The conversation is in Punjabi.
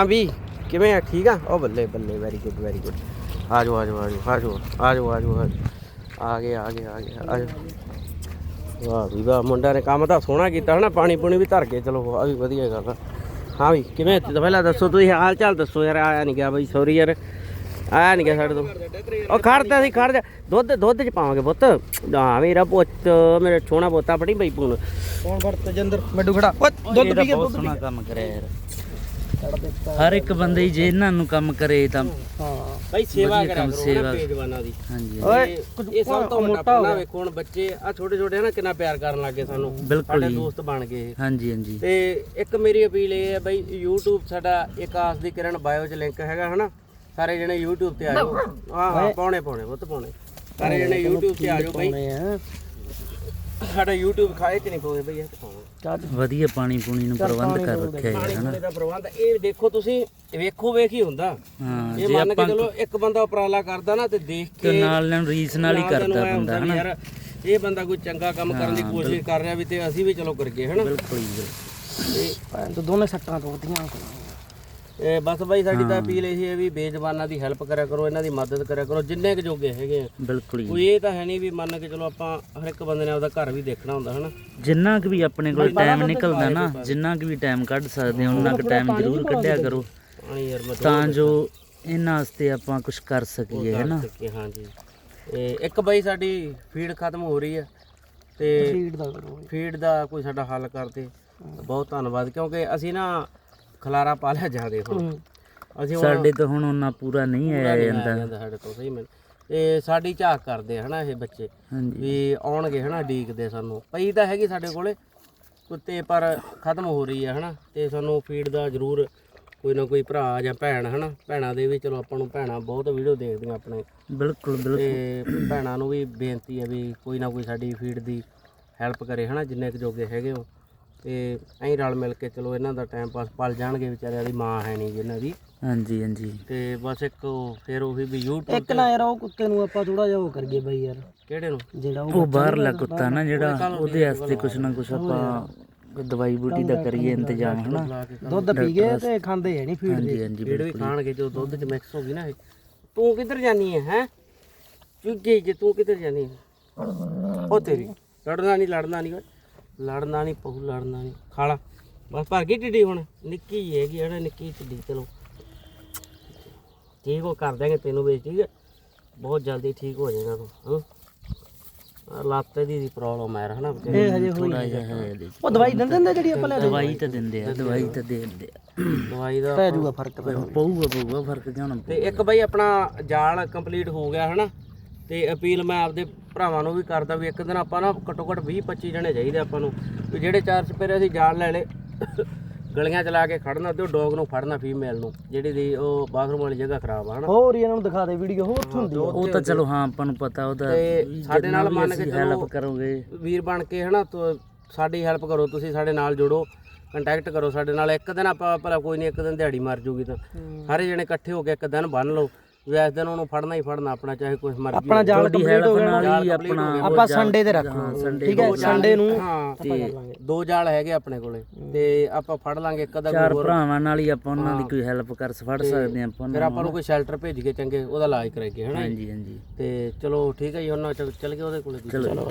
ਹਾਂ ਵੀ ਕਿਵੇਂ ਆ? ਠੀਕ ਆ? ਉਹ ਬੱਲੇ ਬੱਲੇ ਵੈਰੀ ਗੁੱਡ ਵੈਰੀ ਗੁੱਡ ਆ ਜਾਓ ਆ ਜਾਓ ਆ ਜਾਓ ਆ ਜਾਓ ਆ ਜਾਓ ਆ ਗਏ ਆ ਗਏ ਆ ਗਏ। ਆ ਜਾਓ ਵਾਹ ਵੀ ਵਾਹ ਮੁੰਡਾ ਨੇ ਕੰਮ ਤਾਂ ਸੋਹਣਾ ਕੀਤਾ ਹਨਾ? ਪਾਣੀ ਪੂਣੀ ਵੀ ਧਰ ਕੇ ਚਲੋ ਆ ਵੀ ਵਧੀਆ ਗੱਲ ਆ। ਹਾਂ ਵੀ ਕਿਵੇਂ ਤਾਂ ਪਹਿਲਾਂ ਦੱਸੋ ਤੁਸੀਂ ਹਾਲ ਚਾਲ ਦੱਸੋ ਯਾਰ ਆਇਆ ਨਹੀਂ ਗਿਆ ਬਈ ਸੌਰੀ ਯਾਰ। ਆਇਆ ਨਹੀਂ ਗਿਆ ਸਾਡੇ ਤੋਂ। ਉਹ ਖੜਦਾ ਸੀ ਖੜ ਜਾ। ਦੁੱਧ ਦੁੱਧ ਚ ਪਾਵਾਂਗੇ ਪੁੱਤ। ਹਾਂ ਮੇਰਾ ਪੁੱਤ ਮੇਰਾ ਸੋਹਣਾ ਪੋਤਾ ਬੜੀ ਬਈ ਪੂਨ ਕੌਣ ਵੜ ਤਜਿੰਦਰ ਮੈਡੂ ਖੜਾ। ਓਏ ਦੁੱਧ ਪੀ ਕੇ ਦੁੱਧ ਸੋਹਣਾ ਕੰਮ ਕਰਿਆ ਯਾਰ। ਹਰ ਇੱਕ ਬੰਦੇ ਹੀ ਜੇ ਇਹਨਾਂ ਨੂੰ ਕੰਮ ਕਰੇ ਤਾਂ ਹਾਂ। ਬਈ ਸੇਵਾ ਵਧੀਆ ਕਰਿਆ ਕੰਮ, ਕਰੋ ਸੇਵਾ। ਬੇਜਵਾਨਾਂ ਦੀ। ਹਾਂਜੀ। ਓਏ ਇਹ- ਇਹ ਸਭ ਤੋਂ ਵੱਡਾ ਪਨਾ ਵੇਖੋ ਹੁਣ ਬੱਚੇ ਆ ਛੋਟੇ ਛੋਟੇ ਨਾ ਕਿੰਨਾ ਪਿਆਰ ਕਰਨ ਲੱਗੇ ਸਾਨੂੰ। ਬਿਲਕੁਲ ਸਾਡੇ ਜੀ। ਦੋਸਤ ਬਣ ਗਏ ਇਹ। ਹਾਂਜੀ ਹਾਂਜੀ। ਤੇ ਇੱਕ ਮੇਰੀ ਅਪੀਲ ਇਹ ਹੈ ਬਈ YouTube ਸਾਡਾ ਇੱਕ ਆਸ ਦੀ ਕਿਰਨ ਬਾਇਓ 'ਚ ਲਿੰਕ ਹੈਗਾ ਹਨਾ? ਸਾਰੇ ਜਣੇ YouTube ਤੇ ਆ ਜਾਓ। ਹਾਂ ਹਾਂ ਪਾਉਣੇ ਪਾਉਣੇ ਬਹੁਤ ਪਾਉਣੇ। ਸਾਰੇ ਜਣੇ YouTube ਤੇ ਆ ਜਾਓ ਬਈ। ਆ? ਸਾਡਾ YouTube ਖਾਏ ਚ ਨਹੀਂ ਪਵੇ ਬਈ ਇਹ ਪਾਉਣਾ। ਵਧੀਆ ਪਾਣੀ ਪੂਣੀ ਨੂੰ ਪ੍ਰਬੰਧ ਕਰ ਰੱਖਿਆ ਪਾਣੀ ਹਨਾ ਦਾ ਪ੍ਰਬੰਧ ਇਹ ਦੇਖੋ ਤੁਸੀਂ ਵੇਖੋ ਵੇਖ ਹੀ ਹੁੰਦਾ। ਹਾਂ ਜੇ ਮੰਨ ਕੇ ਚਲੋ ਇੱਕ ਬੰਦਾ ਉਪਰਾਲਾ ਕਰਦਾ ਨਾ ਤੇ ਦੇਖ ਤੇ ਕੇ ਨਾਲ ਨਾਲ ਰੀਸ ਨਾਲ ਹੀ ਕਰਦਾ ਬੰਦਾ ਹਨਾ? ਇਹ ਬੰਦਾ ਕੋਈ ਚੰਗਾ ਕੰਮ ਕਰਨ ਦੀ ਕੋਸ਼ਿਸ਼ ਕਰ ਰਿਹਾ ਵੀ ਤੇ ਅਸੀਂ ਵੀ ਚਲੋ ਕਰੀਏ ਹਨਾ? ਬਿਲਕੁਲ ਜੀ ਤੋਂ ਦੋਨੇ ਸੱਟਾਂ ਤੋੜਦੀਆਂ ਇਹ ਬਸ ਬਾਈ ਸਾਡੀ ਤਾਂ ਅਪੀਲ ਇਹ ਹੈ ਵੀ ਬੇਜ਼ਬਾਨਾਂ ਦੀ ਹੈਲਪ ਕਰਿਆ ਕਰੋ ਇਹਨਾਂ ਦੀ ਮਦਦ ਕਰਿਆ ਕਰੋ ਜਿੰਨੇ ਕੁ ਜੋਗੇ ਹੈਗੇ ਆ। ਬਿਲਕੁਲ ਜੀ। ਕੋਈ ਇਹ ਤਾਂ ਹੈ ਨਹੀਂ ਵੀ ਮੰਨ ਕੇ ਚਲੋ ਆਪਾਂ ਹਰ ਇੱਕ ਬੰਦੇ ਨੇ ਆਪਦਾ ਘਰ ਵੀ ਦੇਖਣਾ ਹੁੰਦਾ ਹਨਾ? ਜਿੰਨਾ ਕੁ ਵੀ ਆਪਣੇ ਕੋਲ ਟਾਈਮ ਨਿਕਲਦਾ ਨਾ ਜਿੰਨਾ ਕੁ ਵੀ ਟਾਈਮ ਕੱਢ ਸਕਦੇ ਹੋ ਉਹਨਾਂ ਕੁ ਟਾਈਮ ਜ਼ਰੂਰ ਕੱਢਿਆ ਕਰੋ। ਪਾਣੀ ਯਾਰ ਮੈਂ ਤਾਂ ਜੋ ਇਹਨਾਂ ਵਾਸਤੇ ਆਪਾਂ ਕੁਝ ਕਰ ਸਕੀਏ ਹੈਨਾ? ਕਿ ਹਾਂਜੀ ਇਹ ਇੱਕ ਬਾਈ ਸਾਡੀ ਫੀਡ ਖਤਮ ਹੋ ਰਹੀ ਹੈ। ਤੇ ਫੀਡ ਦਾ ਕਰੋ ਫੀਡ ਦਾ ਕੋਈ ਸਾਡਾ ਹੱਲ ਕਰਦੇ ਬਹੁਤ ਧੰਨਵਾਦ ਕਿਉਂਕਿ ਅਸੀਂ ਨਾ ਖਲਾਰਾ ਪਾ ਲਿਆ ਜਾਦੇ ਹੁਣ। ਅਸੀਂ ਹੁਣ ਸਾਡੇ ਤੋਂ ਹੁਣ ਉਹਨਾਂ ਪੂਰਾ ਨਹੀਂ ਆਇਆ ਆਇਆ ਜਾਂਦਾ। ਜਾਂਦਾ ਸਾਡੇ ਤੋਂ ਸਹੀ ਮਿਲ ਤੇ ਸਾਡੀ ਝਾਕ ਕਰਦੇ ਹਨਾ ਇਹ ਬੱਚੇ ਹਾਂਜੀ। ਵੀ ਆਉਣਗੇ ਹਨਾ ਡੀਕਦੇ ਸਾਨੂੰ। ਪਈ ਤਾਂ ਹੈਗੀ ਸਾਡੇ ਕੋਲੇ ਕੁੱਤੇ ਪਰ ਖਤਮ ਹੋ ਰਹੀ ਆ ਹਨਾ ਤੇ ਸਾਨੂੰ ਫੀਡ ਦਾ ਜ਼ਰੂਰ ਕੋਈ ਨਾ ਕੋਈ ਭਰਾ ਜਾਂ ਭੈਣ ਹਨਾ ਭੈਣਾਂ ਦੇ ਵੀ ਚਲੋ ਆਪਾਂ ਨੂੰ ਭੈਣਾਂ ਬਹੁਤ ਵੀਡੀਓ ਦੇਖਦੀਆਂ ਆਪਣੇ। ਬਿਲਕੁਲ ਬਿਲਕੁਲ। ਤੇ ਭੈਣਾਂ ਨੂੰ ਵੀ ਬੇਨਤੀ ਹੈ ਵੀ ਕੋਈ ਨਾ ਕੋਈ ਸਾਡੀ ਫੀਡ ਦੀ ਹੈਲਪ ਕਰੇ ਹਨਾ ਜਿੰਨੇ ਕੁ ਜੋਗੇ ਹੈਗੇ ਹੋ। ਤੇ ਐਂ ਰਲ ਮਿਲ ਕੇ ਚਲੋ ਇਹਨਾਂ ਦਾ ਟਾਈਮ ਪਾਸ ਪਲ ਜਾਣਗੇ ਵਿਚਾਰਿਆਂ ਦੀ ਮਾਂ ਹੈ ਨਹੀਂ ਜਿੰਨਾਂ ਦੀ। ਹਾਂਜੀ ਹਾਂਜੀ। ਤੇ ਬਸ ਇੱਕ ਉਹ ਫਿਰ ਉਹੀ ਵੀ YouTube ਇੱਕ ਨਾ ਯਾਰ ਉਹ ਕੁੱਤੇ ਨੂੰ ਆਪਾਂ ਥੋੜਾ ਜਿਹਾ ਉਹ ਕਰੀਏ ਬਾਈ ਯਾਰ। ਕਿਹੜੇ ਨੂੰ? ਜਿਹੜਾ ਉਹ ਬਾਹਰਲਾ ਕੁੱਤਾ ਨਾ ਜਿਹੜਾ ਉਹਦੇ ਵਾਸਤੇ ਕੁਛ ਨਾ ਕੁਛ ਆਪਾਂ ਦਵਾਈ ਬੂਟੀ ਦਾ ਕਰੀਏ ਇੰਤਜ਼ਾਮ ਹਨਾ? ਦੁੱਧ ਪੀ ਗਏ ਤੇ ਖਾਂਦੇ ਹੈ ਨਹੀਂ ਫੀਡ ਹਾਂਜੀ ਹਾਂਜੀ ਫੀਡ ਵੀ ਖਾਣਗੇ ਜੋ ਦੁੱਧ 'ਚ ਮਿਕਸ ਹੋ ਗਈ ਨਾ ਇਹ। ਤੂੰ ਕਿੱਧਰ ਜਾਨੀ ਹੈ ਹੈ? ਚੁੱਗੇ ਜੇ ਤੂੰ ਕਿੱਧਰ ਜਾਨੀ ਹੈ? ਉਹ ਤੇਰੀ। ਲੜਨਾ ਨਹੀਂ ਲੜਨਾ ਨਹੀਂ। ਓਏ ਲੜਨਾ ਨਹੀਂ ਪਹੂ ਲੜਨਾ ਨਹੀਂ। ਖਾਲਾ ਬਸ ਭਰ ਗਈ ਟਿੱਡੀ ਹੁਣ। ਨਿੱਕੀ ਜਿਹੀ ਹੈਗੀ ਹੈ ਨਾ ਨਿੱਕੀ ਟਿੱਡੀ ਚਲੋ। ਠੀਕ ਉਹ ਕਰ ਦਾਂਗੇ ਤੈਨੂੰ ਵੀ ਠੀਕ ਹੈ ਬਹੁਤ ਜਲਦੀ ਠੀਕ ਹੋ ਜਾਏਗਾ ਤੂੰ ਹਾਂ? ਲੱਤ ਦੀ ਦੀ ਪ੍ਰੋਬਲਮ ਹੈ ਹਨਾ। ਇਹ ਹਜੇ ਹੋਈ ਥੋੜਾ ਜਿਹਾ ਹੈ ਇਹਦੇ 'ਚ। ਉਹ ਦਵਾਈ ਦਿੰਦੇ ਹੁੰਦੇ ਜਿਹੜੀ ਆਪਾਂ ਲੈ ਦਵਾਈ ਤਾਂ ਦਿੰਦੇ ਆ ਦਵਾਈ ਤਾਂ ਦੇ ਦਿੰਦੇ ਆ। ਦਵਾਈ ਦਾ ਪੈ ਜਾਊਗਾ ਫ਼ਰਕ ਪੈ ਪਊਗਾ ਪਊਗਾ ਫ਼ਰਕ ਕਿਉਂ ਨਾ ਤੇ ਇੱਕ ਬਈ ਆਪਣਾ ਜਾਲ ਕੰਪਲੀਟ ਹੋ ਗਿਆ ਹਨਾ? ਤੇ ਅਪੀਲ ਮੈਂ ਆਪਦੇ ਭਰਾਵਾਂ ਨੂੰ ਵੀ ਕਰਦਾ ਵੀ ਇੱਕ ਦਿਨ ਆਪਾਂ ਨਾ ਘੱਟੋ ਘੱਟ 20 25 ਜਣੇ ਚਾਹੀਦੇ ਆਪਾਂ ਨੂੰ ਵੀ ਜਿਹੜੇ ਚਾਰ ਸਪੇਰੇ ਅਸੀਂ ਜਾਲ ਲੈ ਲੇ ਗਲੀਆਂ ਚ ਲਾ ਕੇ ਖੜਨਾ ਤੇ ਉਹ ਡੌਗ ਨੂੰ ਫੜਨਾ ਫੀਮੇਲ ਨੂੰ ਜਿਹੜੀ ਦੀ ਉਹ ਬਾਥਰੂਮ ਵਾਲੀ ਜਗ੍ਹਾ ਖਰਾਬ ਆ ਹਨਾ? ਹੋਰ ਇਹਨਾਂ ਨੂੰ ਦਿਖਾ ਦੇ ਵੀਡੀਓ ਹੋਰ ਹੁੰਦੀ ਉਹ ਤਾਂ ਚਲੋ ਹਾਂ ਆਪਾਂ ਨੂੰ ਪਤਾ ਉਹਦਾ ਤੇ ਸਾਡੇ ਨਾਲ ਮੰਨ ਕੇ ਹੈਲਪ ਚਲੋ ਕਰੋਗੇ। ਵੀਰ ਬਣ ਕੇ ਹਨਾ ਤੋ ਸਾਡੀ ਹੈਲਪ ਕਰੋ ਤੁਸੀਂ ਸਾਡੇ ਨਾਲ ਜੁੜੋ ਕੰਟੈਕਟ ਕਰੋ ਸਾਡੇ ਨਾਲ ਇੱਕ ਦਿਨ ਆਪਾਂ ਭਲਾ ਕੋਈ ਨਹੀਂ ਇੱਕ ਦਿਨ ਦਿਹਾੜੀ ਮਰ ਜੂਗੀ ਤਾਂ। ਸਾਰੇ ਜਣੇ ਇਕੱਠੇ ਹੋ ਕੇ ਇੱਕ ਦਿਨ ਬੰਨ ਲਓ। ਵੀ ਇਸ ਦਿਨ ਉਹਨੂੰ ਫੜਨਾ ਹੀ ਫੜਨਾ ਆਪਣਾ ਚਾਹੇ ਕੁਛ ਮਰਜ਼ੀ ਆਪਣਾ ਜਾਲ ਕੰਪਲੀਟ ਹੋ ਗਿਆ ਨਾਲ ਹੀ ਆਪਣਾ ਆਪਾਂ ਸੰਡੇ ਤੇ ਰੱਖ ਲਵਾਂਗੇ ਠੀਕ ਹੈ? ਸੰਡੇ ਨੂੰ ਹਾਂ ਤੇ ਦੋ ਜਾਲ ਹੈਗੇ ਆਪਣੇ ਕੋਲੇ। ਤੇ ਆਪਾਂ ਫੜ ਲਾਂਗੇ ਇੱਕ ਅੱਧਾ ਚਾਰ ਕੋਈ ਹੋਰ ਭਰਾਵਾਂ ਨਾਲ ਹੀ ਆਪਾਂ ਉਹਨਾਂ ਦੀ ਕੋਈ ਹੈਲਪ ਕਰ ਫੜ ਸਕਦੇ ਹਾਂ ਆਪਾਂ ਫਿਰ ਉਹਨਾਂ ਆਪਾਂ ਨੂੰ ਕੋਈ ਸ਼ੈਲਟਰ ਭੇਜ ਕੇ ਚੰਗੇ ਉਹਦਾ ਇਲਾਜ ਕਰਾਈਏ ਹਨਾ ਹਾਂਜੀ ਹਾਂਜੀ। ਤੇ ਚਲੋ ਠੀਕ ਹੈ ਜੀ ਉਹਨਾਂ ਚੱਲ ਚੱਲ ਗਏ ਉਹਦੇ ਕੋਲੇ। ਚਲੋ।